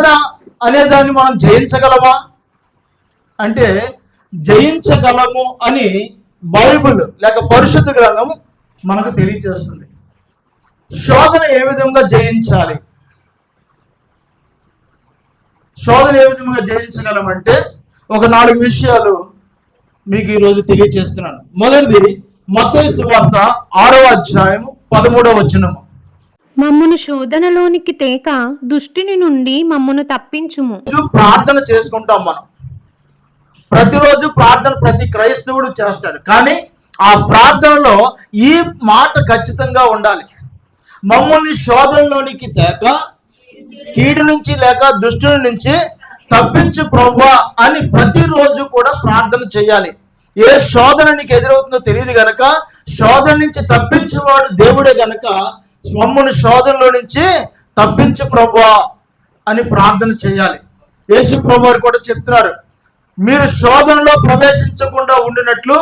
శోధన అనే దాన్ని మనం జయించగలమా? అంటే జయించగలము అని బైబిల్ లేక పరిశుద్ధ గ్రంథం మనకు తెలియజేస్తుంది. శోధన ఏ విధంగా జయించాలి? శోధన ఏ విధంగా జయించగలమంటే ఒక నాలుగు విషయాలు మీకు ఈరోజు తెలియచేస్తున్నాను మొదటిది మత వార్త ఆరవ అధ్యాయం పదమూడవ వచనము. మమ్మను శోధనలోనికి తేక దుష్టిని నుండి మమ్మను తప్పించుము. ప్రార్థన చేసుకుంటాం మనం. ప్రతిరోజు ప్రార్థన ప్రతి క్రైస్తవుడు చేస్తాడు. కానీ ఆ ప్రార్థనలో ఈ మాట ఖచ్చితంగా ఉండాలి. మమ్మల్ని శోధనలోనికి తేక కీడు నుంచి లేక దుష్టుల నుంచి తప్పించు ప్రభా అని ప్రతిరోజు కూడా ప్రార్థన చేయాలి. ఏ శోధన నీకు ఎదురవుతుందో తెలియదు గనక శోధన నుంచి తప్పించేవాడు దేవుడే గనక మమ్మల్ని శోధనలో నుంచి తప్పించు ప్రభా అని ప్రార్థన చేయాలి. యేసు ప్రభు కూడా చెప్తున్నారు మీరు శోధనలో ప్రవేశించకుండా ఉండినట్లు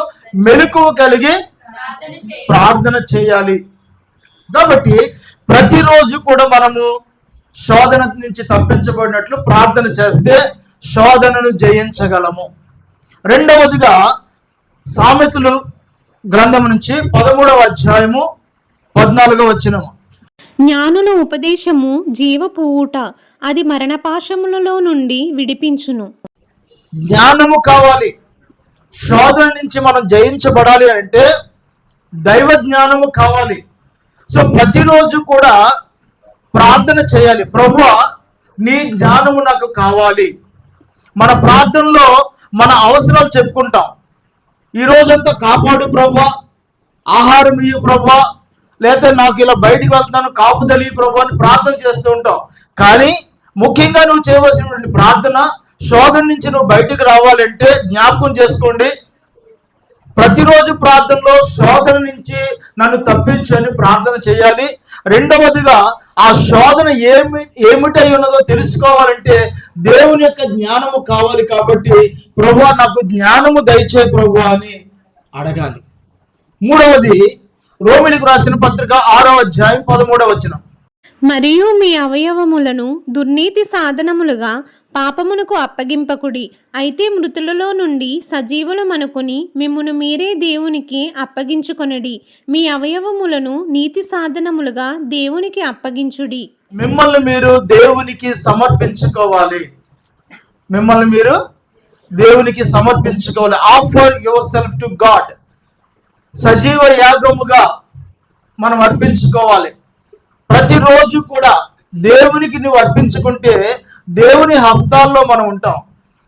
మెలకువ కలిగి ప్రార్థన చేయాలి. కాబట్టి ప్రతిరోజు కూడా మనము శోధన నుంచి తప్పించబడినట్లు ప్రార్థన చేస్తే శోధనను జయించగలము. రెండవదిగా సామెతలు గ్రంథం నుంచి పదమూడవ అధ్యాయము పద్నాలుగవ వచ్చినము జ్ఞానుల ఉపదేశము జీవపు ఊట అది మరణపాశములలో నుండి విడిపించును. జ్ఞానము కావాలి. శోధన నుంచి మనం జయించబడాలి అంటే దైవ జ్ఞానము కావాలి. సో ప్రతిరోజు కూడా ప్రార్థన చేయాలి. ప్రభు నీ జ్ఞానము నాకు కావాలి. మన ప్రార్థనలో మన అవసరాలు చెప్పుకుంటాం. ఈ రోజంతా కాపాడు ప్రభా ఆహారం ఇయ్యి ప్రభా లేకపోతే నాకు ఇలా బయటికి వెళ్తున్నాను కాపుదలి ప్రభు అని ప్రార్థన చేస్తూ ఉంటావు. కానీ ముఖ్యంగా నువ్వు చేయవలసినటువంటి ప్రార్థన శోధన నుంచి నువ్వు బయటకు రావాలంటే జ్ఞాపకం చేసుకోండి. ప్రతిరోజు ప్రార్థనలో శోధన నుంచి నన్ను తప్పించు అని ప్రార్థన చేయాలి. రెండవదిగా ఆ శోధన ఏమి ఏమిటై ఉన్నదో తెలుసుకోవాలంటే దేవుని యొక్క జ్ఞానము కావాలి కాబట్టి ప్రభు నాకు జ్ఞానము దయచే ప్రభు అని అడగాలి. మూడవది రోమిలికి రాసిన పత్రిక ఆరో అధ్యాయం పదమూడవ వచనం. మరియు మీ అవయవములను దుర్నీతి సాధనములుగా పాపమునకు అప్పగింపకుడి. అయితే మృతులలో నుండి సజీవులమనుకుని మిమ్మును మీరే దేవునికి అప్పగించుకొనడి. మీ అవయవములను నీతి సాధనములుగా దేవునికి అప్పగించుడి. మిమ్మల్ని మీరు దేవునికి సమర్పించుకోవాలి. మిమ్మల్ని మీరు దేవునికి సమర్పించుకోవాలి. Offer yourself to God సజీవ యాగముగా మనం అర్పించుకోవాలి. ప్రతిరోజు కూడా దేవునికి నువ్వు అర్పించుకుంటే దేవుని హస్తాల్లో మనం ఉంటాం.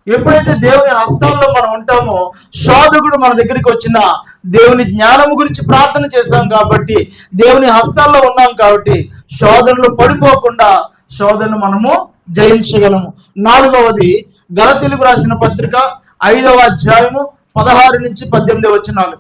ఎప్పుడైతే దేవుని హస్తాల్లో మనం ఉంటామో శోధకుడు మన దగ్గరికి వచ్చిన దేవుని జ్ఞానము గురించి ప్రార్థన చేశాం కాబట్టి దేవుని హస్తాల్లో ఉన్నాం కాబట్టి శోధనలు పడిపోకుండా శోధనను మనము జయించగలము. నాలుగవది గలతెలుగు రాసిన పత్రిక ఐదవ అధ్యాయము పదహారు నుంచి పద్దెనిమిది వచ్చినాలు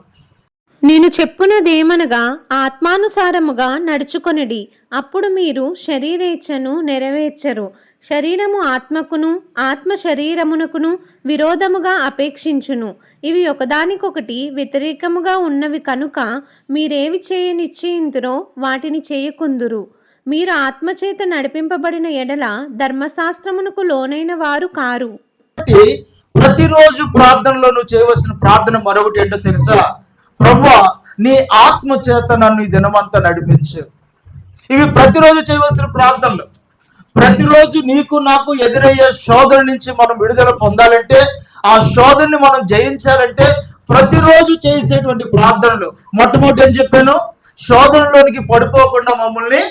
నేను చెప్పునదేమనగా ఆత్మానుసారముగా నడుచుకొనిడి అప్పుడు మీరు శరీరేచ్ఛను నెరవేర్చరు. శరీరము ఆత్మకును ఆత్మ శరీరమునకును విరోధముగా అపేక్షించును. ఇవి ఒకదానికొకటి వ్యతిరేకముగా ఉన్నవి కనుక మీరేవి చేయనిశ్చయింతురో వాటిని చేయకుందురు. మీరు ఆత్మచేత నడిపింపబడిన ఎడల ధర్మశాస్త్రమునకు లోనైన వారు కారు. ప్రతిరోజు ప్రార్థనలో నువ్వు చేయవలసిన ప్రార్థన మరొకటి ఏంటో తెలుసా? ప్రభు నీ ఆత్మ చేత నన్ను ఈ దినమంతా నడిపించు. ఇవి ప్రతిరోజు చేయవలసిన ప్రార్థనలు. ప్రతిరోజు నీకు నాకు ఎదురయ్యే శోధన నుంచి మనం విడుదల పొందాలంటే ఆ శోధనని మనం జయించాలంటే ప్రతిరోజు చేసేటువంటి ప్రార్థనలు. మొట్టమొదటి ఏం చెప్పాను? శోధనలోనికి పడిపోకుండా మమ్మల్ని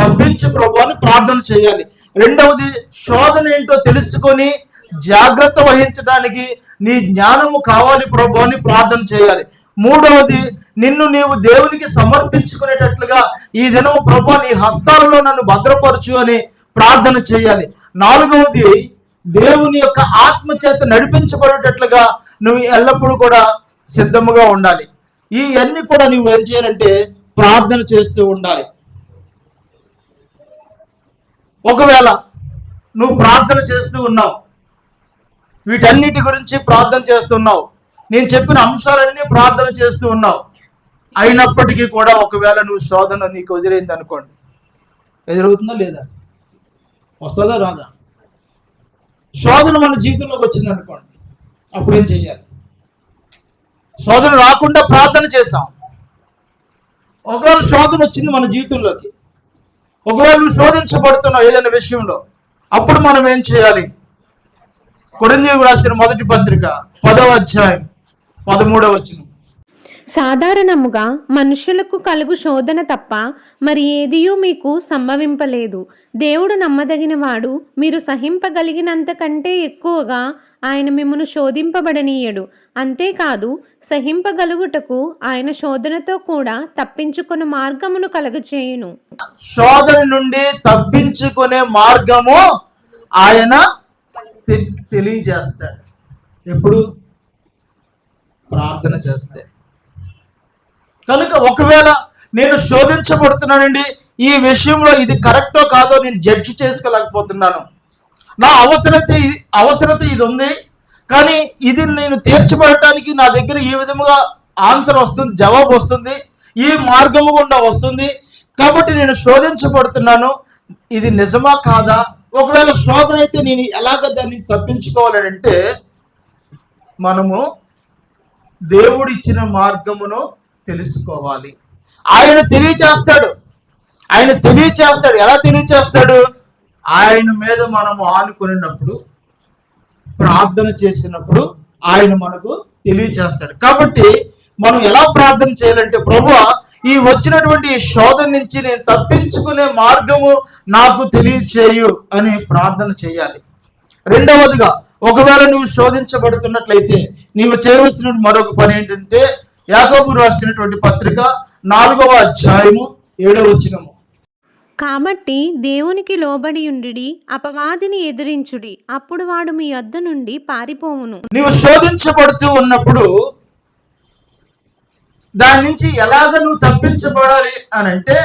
తప్పించు ప్రభు అని ప్రార్థన చేయాలి. రెండవది శోధన ఏంటో తెలుసుకొని జాగ్రత్త వహించడానికి నీ జ్ఞానము కావాలి ప్రభు అని ప్రార్థన చేయాలి. మూడవది నిన్ను నీవు దేవునికి సమర్పించుకునేటట్లుగా ఈ దినం ప్రభా నీ హస్తాలలో నన్ను భద్రపరచు అని ప్రార్థన చేయాలి. నాలుగవది దేవుని యొక్క ఆత్మ చేత నడిపించబడేటట్లుగా నువ్వు ఎల్లప్పుడూ కూడా సిద్ధముగా ఉండాలి. ఈ అన్ని కూడా నువ్వు ఏం చేయాలంటే ప్రార్థన చేస్తూ ఉండాలి. ఒకవేళ నువ్వు ప్రార్థన చేస్తూ ఉన్నావు వీటన్నిటి గురించి ప్రార్థన చేస్తున్నావు నేను చెప్పిన అంశాలన్నీ ప్రార్థన చేస్తూ ఉన్నావు. అయినప్పటికీ కూడా ఒకవేళ నువ్వు శోధన నీకు ఎదురైంది అనుకోండి. ఎదురవుతుందా లేదా? వస్తుందా రాదా? శోధన మన జీవితంలోకి వచ్చింది అనుకోండి. అప్పుడు ఏం చేయాలి శోధన రాకుండా ప్రార్థన చేశాం. ఒకవేళ శోధన వచ్చింది మన జీవితంలోకి ఒకవేళ నువ్వు శోధించబడుతున్నావు ఏదైనా విషయంలో అప్పుడు మనం ఏం చేయాలి? కొరిందీయులకు రాసిన మొదటి పత్రిక పదవ అధ్యాయం. పదమూడవ వచనం. సాధారణముగా మనుషులకు కలుగు శోధన తప్ప మరి ఏదియూ మీకు సంభవింపలేదు. దేవుడు నమ్మదగినవాడు మీరు సహింపగలిగినంత కంటే ఎక్కువగా ఆయన మిమ్మను శోధింపబడనీయడు. అంతేకాదు సహింపగలుగుటకు ఆయన శోధనతో కూడా తప్పించుకుని మార్గమును కలుగచేయును. శోధన నుండి తప్పించుకునే మార్గము ఆయన తెలియజేస్తాడు. ఎప్పుడు? ప్రార్థన చేస్తే. కనుక ఒకవేళ నేను శోధించబడుతున్నానండి ఈ విషయంలో ఇది కరెక్టో కాదో నేను జడ్జి చేసుకోలేకపోతున్నాను. నా అవసరత ఇది- అవసరత ఇది ఉంది కానీ ఇది నేను తీర్చబడటానికి నా దగ్గర ఈ విధముగా ఆన్సర్ వస్తుంది జవాబు వస్తుంది ఈ మార్గము గుండా వస్తుంది. కాబట్టి నేను శోధించబడుతున్నాను ఇది నిజమా కాదా? ఒకవేళ శోధన అయితే నేను ఎలాగ దాన్ని తప్పించుకోవాలని అంటే మనము దేవుడిచ్చిన మార్గమును తెలుసుకోవాలి. ఆయన తెలియచేస్తాడు. ఆయన తెలియచేస్తాడు. ఎలా తెలియచేస్తాడు? ఆయన మీద మనము ఆనుకున్నప్పుడు ప్రార్థన చేసినప్పుడు ఆయన మనకు తెలియచేస్తాడు. కాబట్టి మనం ఎలా ప్రార్థన చేయాలంటే ప్రభు ఈ వచ్చినటువంటి శోధన నుంచి నేను తప్పించుకునే మార్గము నాకు తెలియచేయు అని ప్రార్థన చేయాలి. రెండవదిగా ఒకవేళ నువ్వు శోధించబడుతున్నట్లయితే నీవు చేయవలసిన మరొక పని ఏంటంటే యాకోబు రాసినటువంటి పత్రిక నాలుగవ అధ్యాయము ఏడవ వచనము. కాబట్టి దేవునికి లోబడి ఉండి అపవాదిని ఎదిరించుడి అప్పుడు వాడు మీ యొద్ద నుండి పారిపోవును. నీవు శోధించబడుతూ ఉన్నప్పుడు దాని నుంచి ఎలాగ నువ్వు తప్పించబడాలి అని అంటే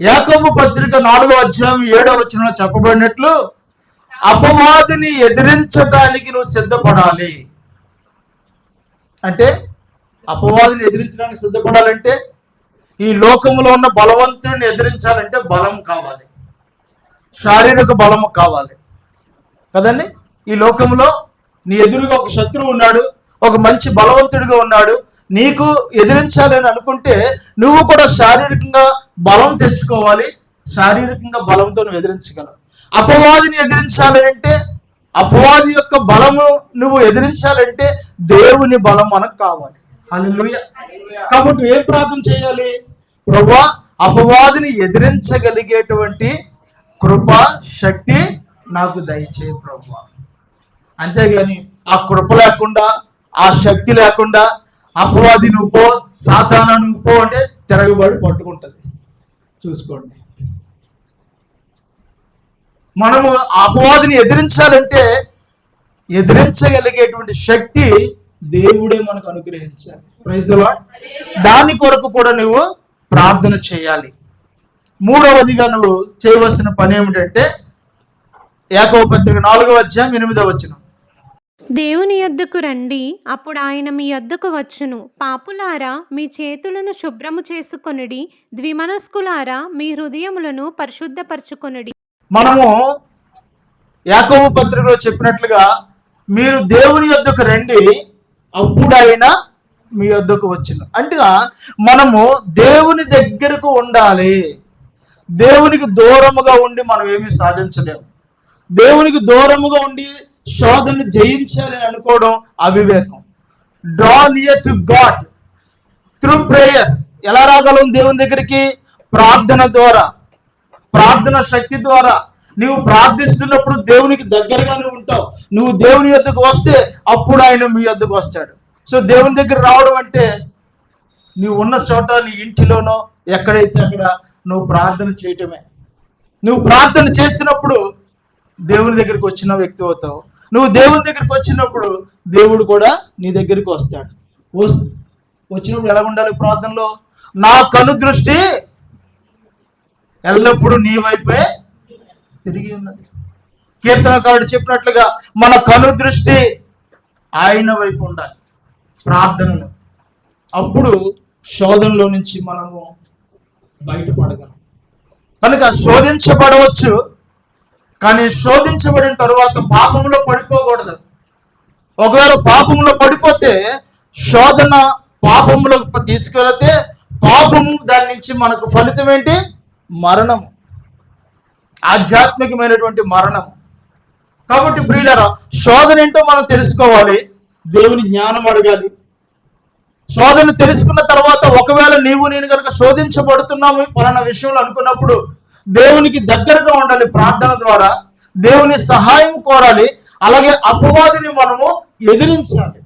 యాకోబు పత్రిక నాలుగో అధ్యాయం ఏడో వచనంలో చెప్పబడినట్లు అపవాదిని ఎదిరించడానికి నువ్వు సిద్ధపడాలి. అంటే అపవాదిని ఎదిరించడానికి సిద్ధపడాలంటే ఈ లోకంలో ఉన్న బలవంతుడిని ఎదిరించాలంటే బలం కావాలి. శారీరక బలము కావాలి. కదండి? ఈ లోకంలో నీ ఎదురుగా ఒక శత్రువు ఉన్నాడు ఒక మంచి బలవంతుడిగా ఉన్నాడు నీకు ఎదిరించాలని అనుకుంటే నువ్వు కూడా శారీరకంగా బలం తెచ్చుకోవాలి శారీరకంగా బలంతో నువ్వు ఎదిరించగలవు. అపవాదిని ఎదిరించాలని అంటే అపవాది యొక్క బలము నువ్వు ఎదిరించాలంటే దేవుని బలం మనకు కావాలి. హల్లెలూయా. కాబట్టి ఏం ప్రార్థన చేయాలి? ప్రభా అపవాదిని ఎదిరించగలిగేటువంటి కృప శక్తి నాకు దయచే ప్రభా. అంతేగాని ఆ కృప లేకుండా ఆ శక్తి లేకుండా అపవాది నువ్వు పో సాతాన నువ్వు పో అంటే తిరగబడి పట్టుకుంటది. చూసుకోండి. మనము అపవాదిని ఎదిరించాలంటే ఎదిరించగలిగేటువంటి శక్తి దేవుడే మనకు అనుగ్రహించాలి. ప్రైజ్ దాని కొరకు కూడా నువ్వు ప్రార్థన చేయాలి. మూడవదిగా నువ్వు చేయవలసిన పని ఏమిటంటే ఏకవ పత్రిక నాలుగవ అధ్యాయం ఎనిమిదవ వచ్చిన దేవుని యొద్దకు రండి అప్పుడు ఆయన మీ యొద్దకు వచ్చును. పాపులారా మీ చేతులను శుభ్రము చేసుకొనుడి ద్విమనస్కులారా మీ హృదయములను పరిశుద్ధపరచుకొనుడి. మనము యాకోబు పత్రికలో చెప్పినట్లుగా మీరు దేవుని యొద్దకు రండి అప్పుడైనా మీ యొద్దకు వచ్చిన. అంటే మనము దేవుని దగ్గరకు ఉండాలి. దేవునికి దూరముగా ఉండి మనం ఏమీ సాధించలేము. దేవునికి దూరముగా ఉండి శోధనని జయించాలని అనుకోవడం అవివేకం. Draw near to God through prayer ఎలా రాగలం దేవుని దగ్గరికి? ప్రార్థన ద్వారా. ప్రార్థన శక్తి ద్వారా నువ్వు ప్రార్థిస్తున్నప్పుడు దేవునికి దగ్గరగానే ఉంటావు. నువ్వు దేవుని యొద్దకు వస్తే అప్పుడు ఆయన మీ యొద్దకు వస్తాడు. సో దేవుని దగ్గర రావడం అంటే నువ్వు ఉన్న చోట నీ ఇంటిలోనో ఎక్కడైతే అక్కడ నువ్వు ప్రార్థన చేయటమే. నువ్వు ప్రార్థన చేసినప్పుడు దేవుని దగ్గరికి వచ్చిన వ్యక్తి అవుతావు. నువ్వు దేవుని దగ్గరికి వచ్చినప్పుడు దేవుడు కూడా నీ దగ్గరికి వస్తాడు. వచ్చినప్పుడు ఎలా ఉండాలి ప్రార్థనలో? నా కను దృష్టి ఎల్లప్పుడూ నీ వైపే తిరిగి ఉన్నది. కీర్తనకారుడు చెప్పినట్లుగా మన కను దృష్టి ఆయన వైపు ఉండాలి. ప్రార్థనలో. అప్పుడు శోధనలో నుంచి మనము బయటపడగలం. కనుక శోధించబడవచ్చు కానీ శోధించబడిన తర్వాత పాపంలో పడిపోకూడదు. ఒకవేళ పాపంలో పడిపోతే శోధన పాపంలో తీసుకెళితే పాపము దాని నుంచి మనకు ఫలితం ఏంటి? మరణము ఆధ్యాత్మికమైనటువంటి మరణం. కాబట్టి ప్రియులరా శోధన ఏంటో మనం తెలుసుకోవాలి. దేవుని జ్ఞానం అడగాలి. శోధన తెలుసుకున్న తర్వాత ఒకవేళ నీవు నేను కనుక శోధించబడుతున్నాము పలానా విషయంలో అనుకున్నప్పుడు దేవునికి దగ్గరగా ఉండాలి ప్రార్థన ద్వారా. దేవుని సహాయం కోరాలి. అలాగే అపవాదిని మనము ఎదిరించాలి.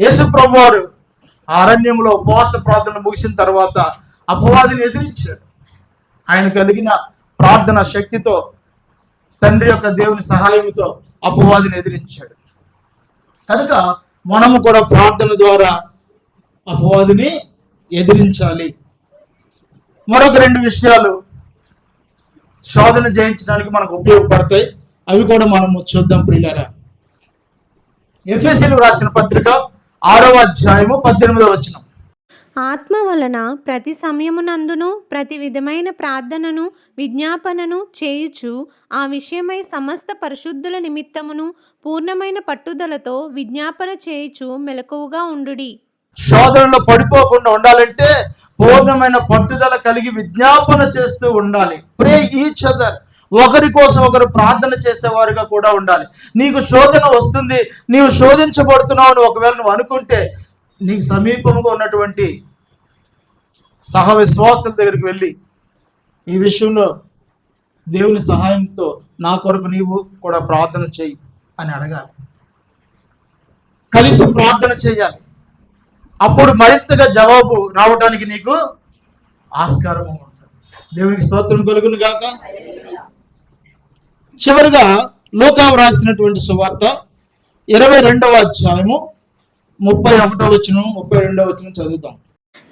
యేసు ప్రభువారు అరణ్యంలో ఉపవాస ప్రార్థన ముగిసిన తర్వాత అపవాదిని ఎదిరించాడు. ఆయన కలిగిన ప్రార్థన శక్తితో తండ్రి యొక్క దేవుని సహాయంతో అపవాదిని ఎదిరించాడు. కనుక మనము కూడా ప్రార్థన ద్వారా అపవాదిని ఎదిరించాలి. మరొక రెండు విషయాలు శోధన జయించడానికి మనకు ఉపయోగపడతాయి. అవి కూడా మనము చూద్దాం ప్రియులారా. ఎఫ్ఎస్సీలు రాసిన పత్రిక ఆరవ అధ్యాయము పద్దెనిమిదవ వచనం. ఆత్మ వలన ప్రతి సమయమునందును ప్రతి విధమైన ప్రార్థనను విజ్ఞాపనను చేయుచు ఆ విషయమై సమస్త పరిశుద్ధుల నిమిత్తమును పూర్ణమైన పట్టుదలతో విజ్ఞాపన చేయుచు మెలకువగా ఉండుడి. శోధనలో పడిపోకుండా ఉండాలంటే పూర్ణమైన పట్టుదల కలిగి విజ్ఞాపన చేస్తూ ఉండాలి. ప్రే ఈచ్ అదర్ ఒకరి కోసం ఒకరు ప్రార్థన చేసేవారుగా కూడా ఉండాలి. నీకు శోధన వస్తుంది నీవు శోధించబడుతున్నావు అని ఒకవేళ నువ్వు అనుకుంటే నీకు సమీపంగా ఉన్నటువంటి సహ విశ్వాసుల దగ్గరికి వెళ్ళి ఈ విషయంలో దేవుని సహాయంతో నా కొరకు నీవు కూడా ప్రార్థన చేయి అని అడగాలి. కలిసి ప్రార్థన చేయాలి. అప్పుడు మరింతగా జవాబు రావడానికి నీకు ఆస్కారం ఉంటుంది. దేవునికి స్తోత్రం కలుగును గాక. చివరిగా లోకావు రాసినటువంటి సువార్త ఇరవై రెండవ అధ్యాయము ముప్పై ఒకటో వచనం ముప్పై రెండవ వచనం చదువుతాం.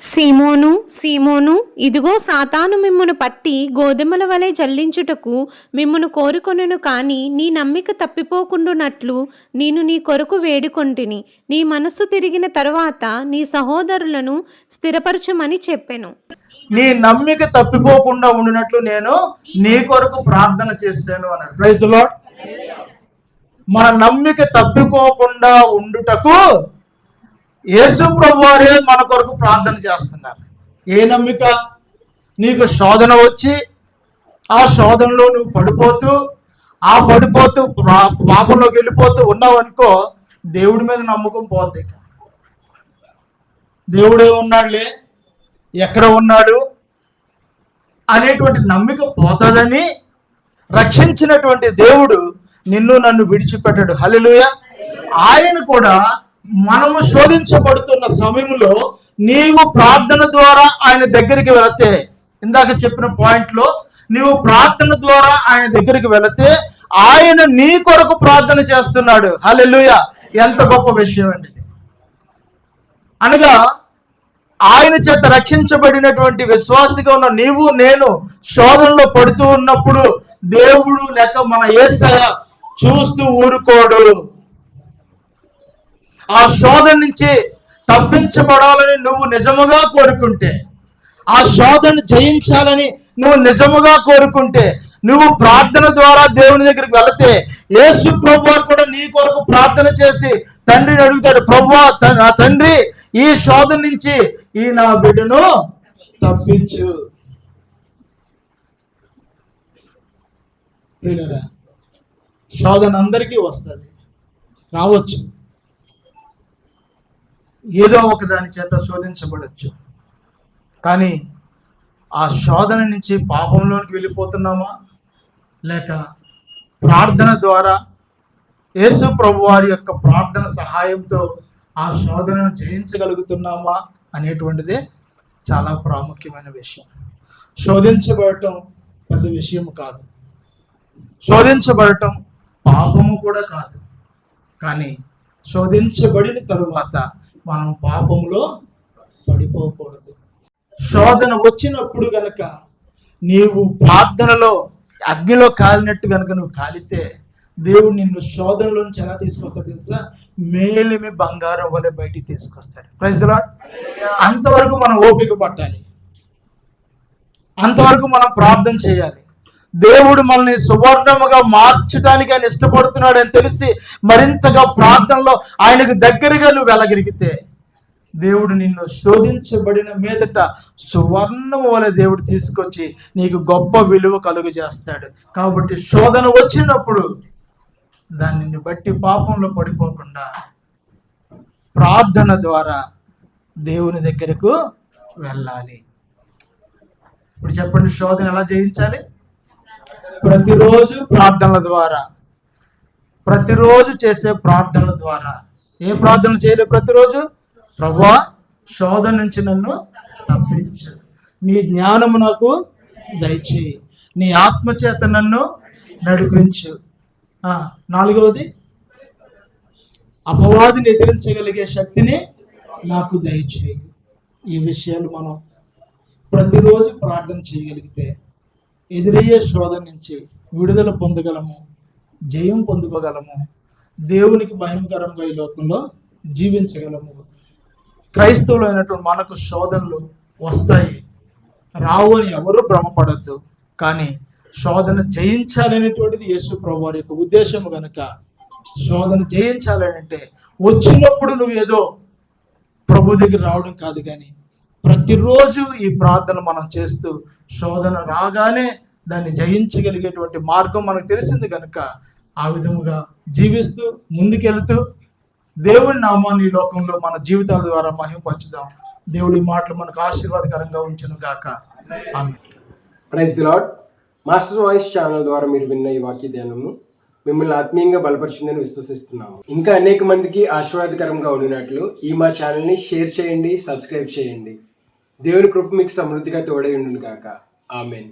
సీమోను సీమోను ఇదిగో సాతాను మిమ్మును పట్టి గోధుమల వలె జల్లించుటకు మిమ్మును కోరుకొనును కాని నీ నమ్మిక తప్పిపోకుండునట్లు నేను నీ కొరకు వేడుకొంటిని. నీ మనస్సు తిరిగిన తరువాత నీ సహోదరులను స్థిరపరచుమని చెప్పెను. నీ నమ్మిక తప్పిపోకుండా ఉండినట్లు నేను నీ కొరకు ప్రార్థన చేశాను అన్నాడు. ప్రైజ్ ద లాడ్ మన నమ్మిక తప్పిపోకుండా ఉండుటకు యేసు ప్రభువారే మన కొరకు ప్రార్థన చేస్తున్నారు. ఏ నమ్మిక? నీకు శోధన వచ్చి ఆ శోధనలో నువ్వు పడిపోతూ ఆ పడిపోతూ పాపంలోకి వెళ్ళిపోతూ ఉన్నావు అనుకో దేవుడి మీద నమ్మకం పోద్ది దేవుడే ఉన్నాడులే ఎక్కడ ఉన్నాడు అనేటువంటి నమ్మిక పోతుందని రక్షించినటువంటి దేవుడు నిన్ను నన్ను విడిచిపెట్టాడు. హల్లెలూయా. ఆయన కూడా మనము శోధించబడుతున్న సమయంలో నీవు ప్రార్థన ద్వారా ఆయన దగ్గరికి వెళితే ఇందాక చెప్పిన పాయింట్లో నీవు ప్రార్థన ద్వారా ఆయన దగ్గరికి వెళితే ఆయన నీ కొరకు ప్రార్థన చేస్తున్నాడు. హలెలుయ ఎంత గొప్ప విషయం అండి అనగా ఆయన చేత రక్షించబడినటువంటి విశ్వాసిగా ఉన్న నీవు నేను శోధనలో పడుతూ ఉన్నప్పుడు దేవుడు లేక మన ఏసయ చూస్తూ ఊరుకోడు. ఆ శోధన నుంచి తప్పించబడాలని నువ్వు నిజముగా కోరుకుంటే ఆ శోధను జయించాలని నువ్వు నిజముగా కోరుకుంటే నువ్వు ప్రార్థన ద్వారా దేవుని దగ్గరికి వెళితే యేసు ప్రభు కూడా నీ కొరకు ప్రార్థన చేసి తండ్రిని అడుగుతాడు ప్రభు నా తండ్రి ఈ శోధన నుంచి ఈ నా బిడ్డను తప్పించు. శోధన అందరికీ వస్తుంది రావచ్చు. ఏదో ఒక దాని చేత శోధించబడచ్చు. కానీ ఆ శోధన నుంచి పాపంలోనికి వెళ్ళిపోతున్నామా? లేక ప్రార్థన ద్వారా యేసు ప్రభు వారి యొక్క ప్రార్థన సహాయంతో ఆ శోధనను జయించగలుగుతున్నామా అనేటువంటిదే చాలా ప్రాముఖ్యమైన విషయం. శోధించబడటం పెద్ద విషయం కాదు. శోధించబడటం పాపము కూడా కాదు. కానీ శోధించబడిన తరువాత మనం పాపంలో పడిపోకూడదు. శోధన వచ్చినప్పుడు గనక నీవు ప్రార్థనలో అగ్నిలో కాలినట్టు గనక నువ్వు కాలితే దేవుడు నిన్ను శోధనలో నుంచి ఎలా తీసుకొస్తాడు తెలుసా? మేలిమి బంగారం వలె బయటికి తీసుకొస్తాడు. ప్రైజ్ లాడ్ అంతవరకు మనం ఓపిక పట్టాలి. అంతవరకు మనం ప్రార్థన చేయాలి. దేవుడు మనల్ని సువర్ణముగా మార్చడానికి ఆయన ఇష్టపడుతున్నాడు అని తెలిసి మరింతగా ప్రార్థనలో ఆయనకు దగ్గరగా నువ్వు వెళ్ళగలిగితే దేవుడు నిన్ను శోధించబడిన మీదట సువర్ణము వలె దేవుడు తీసుకొచ్చి నీకు గొప్ప విలువ కలుగు చేస్తాడు కాబట్టి శోధన వచ్చినప్పుడు దానిని బట్టి పాపంలో పడిపోకుండా ప్రార్థన ద్వారా దేవుని దగ్గరకు వెళ్ళాలి. ఇప్పుడు చెప్పండి శోధన ఎలా జయించాలి? ప్రతిరోజు ప్రార్థనల ద్వారా. ప్రతిరోజు చేసే ప్రార్థనల ద్వారా. ఏ ప్రార్థన చేయలే ప్రతిరోజు? ప్రభా శోధన నుంచి నన్ను తప్పించు. నీ జ్ఞానము నాకు దయచేయి. నీ ఆత్మచేత నన్ను నడిపించు. నాలుగవది అపవాదిని ఎదిరించగలిగే శక్తిని నాకు దయచేయి. ఈ విషయాలు మనం ప్రతిరోజు ప్రార్థన చేయగలిగితే ఎదురయ్యే శోధన నుంచి విడుదల పొందగలము జయం పొందుకోగలము దేవునికి భయంకరంగా ఈ లోకంలో జీవించగలము. క్రైస్తవులు అయినటువంటి మనకు శోధనలు వస్తాయి. రావు అని ఎవరూ భ్రమపడద్దు. కానీ శోధన జయించాలనేటువంటిది యేసు ప్రభు వారి యొక్క ఉద్దేశము కనుక శోధన జయించాలని అంటే వచ్చినప్పుడు నువ్వు ఏదో ప్రభు దగ్గర రావడం కాదు కానీ ప్రతిరోజు ఈ ప్రార్థన మనం చేస్తూ శోధన రాగానే దాన్ని జయించగలిగేటువంటి మార్గం మనకు తెలిసింది కనుక ఆ విధముగా జీవిస్తూ ముందుకెళ్తూ దేవుడి నామాన్ని ఈ లోకంలో మన జీవితాల ద్వారా మహిమపరచుదాం దేవుడి మాటలు మనకు ఆశీర్వాదకరంగా ఉంచును గాక. Praise the Lord master voice channel ద్వారా మీరు విన్న ఈ వాక్య ధ్యానము మిమ్మల్ని ఆత్మీయంగా బలపరిచిందని విశ్వసిస్తున్నాము. ఇంకా అనేక మందికి ఆశీర్వాదకరంగా ఉండినట్లు ఈ మా ఛానల్ని షేర్ చేయండి సబ్స్క్రైబ్ చేయండి. దేవుని కృప మీకు సమృద్ధిగా తోడై ఉండును కాక ఆమెన్.